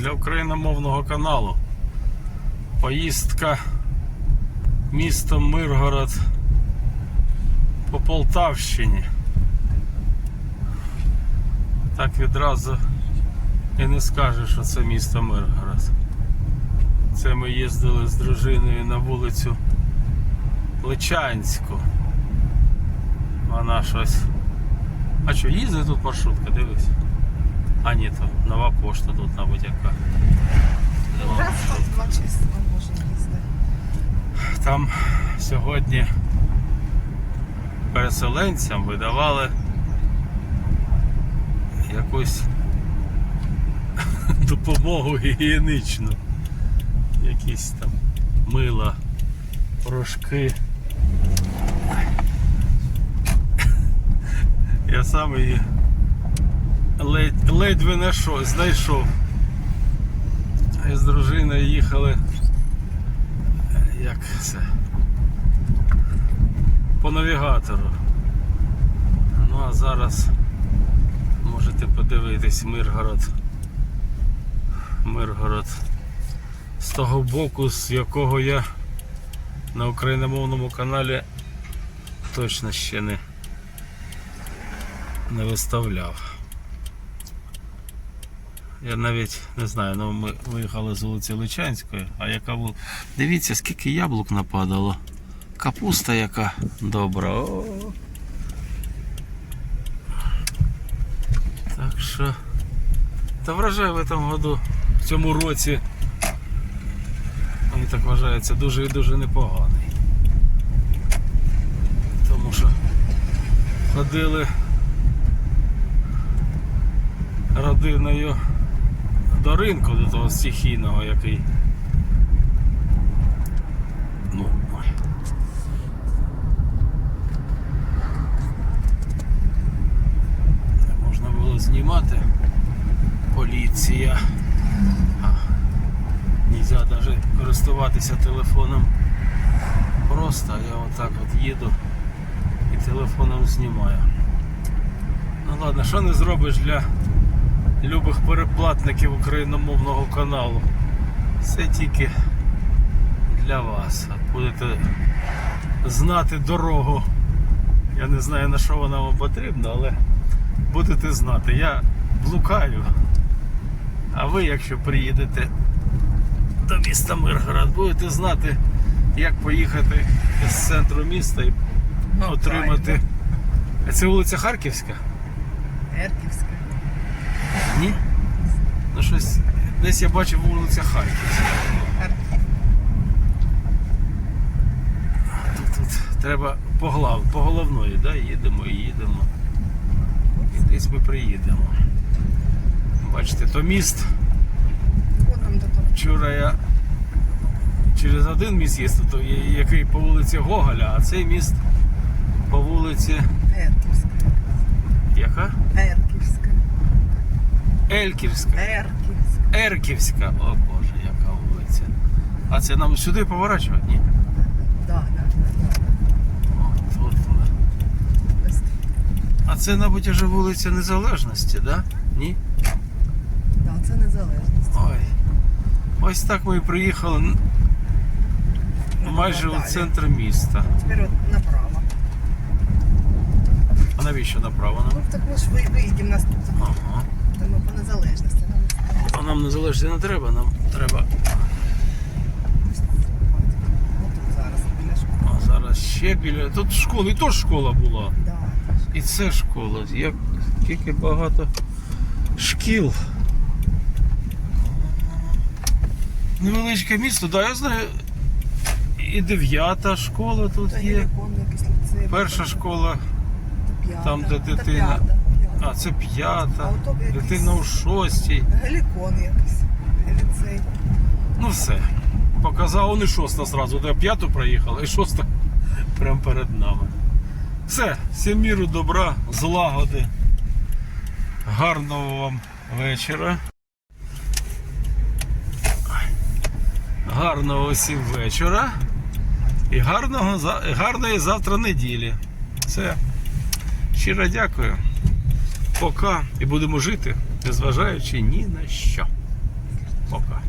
для україномовного каналу. Поїздка містом Миргород по Полтавщині. Так відразу і не скажеш, що це місто Миргород. Це ми їздили з дружиною на вулицю Личанську. Вона щось. А що, їздить тут маршрутка, дивись. А ні, то нова пошта тут, мабуть, яка. Там сьогодні переселенцям видавали якусь допомогу гігієничну. Якісь там мила, порошки. Я сам її ледь, ледве знайшов, знайшов. І з дружиною їхали як це? По навігатору. Ну а зараз можете подивитись Миргород. Миргород. З того боку, з якого я на україномовному каналі точно ще не, не виставляв. Я навіть не знаю, ну ми виїхали з вулиці Личанської, а яка вул... Дивіться, скільки яблук нападало. Капуста яка добра. О. Так що. Та врожай в цьому году, в цьому році, мені так вважається, дуже і дуже непоганий. Тому що ходили родиною до ринку, до того стихійного, який. Ну. Не можна було знімати. Поліція. А, Нельзя навіть користуватися телефоном. Просто я отак от їду і телефоном знімаю. Ну ладно, що не зробиш для любих переплатників україномовного каналу. Це тільки для вас. Будете знати дорогу. Я не знаю на що вона вам потрібна, але будете знати. Я блукаю. А ви, якщо приїдете до міста Миргород, будете знати, як поїхати з центру міста і отримати. А Це вулиця Харківська? Ерківська. Ні? Ну щось. Десь я бачив вулиця Харківська. Тут, тут треба по, глав, по головної, да? їдемо і їдемо. І десь ми приїдемо. Бачите, то міст. Вчора я через один міст їздив, є- який по вулиці Гоголя, а цей міст по вулиці. Ерківська. Яка? Ерківська. Ельківська. Ерківська. Ерківська. О Боже, яка вулиця. А це нам сюди поворачувати? Ні. Да, да, да, да. О, тут ми. А це, мабуть, вже вулиця Незалежності, да? Ні? да, це незалежність. Ой. Ось так ми і приїхали майже у центр міста. Тепер от направо. А навіщо направо Ну так ми ж ви- виїдемо нас тут. Ага. Ми по незалежності. Нам А нам незалежності не треба, нам треба. А зараз ще біля. Тут школа, і то школа була. І це школа. Як тільки багато шкіл. Невеличке місто, так, да, я знаю. І дев'ята школа тут є. Перша школа, там, де дитина. А це п'ята, дитина у шостій. Гелікон якийсь. Ліцей. Ну все. Показав, вони шоста зразу, де п'яту проїхали, і шоста прямо перед нами. Все, всім міру, добра, злагоди. Гарного вам вечора. Гарного усім вечора. І гарного, гарної завтра неділі. Все. Щиро дякую. Пока і будемо жити, незважаючи ні на що. Пока.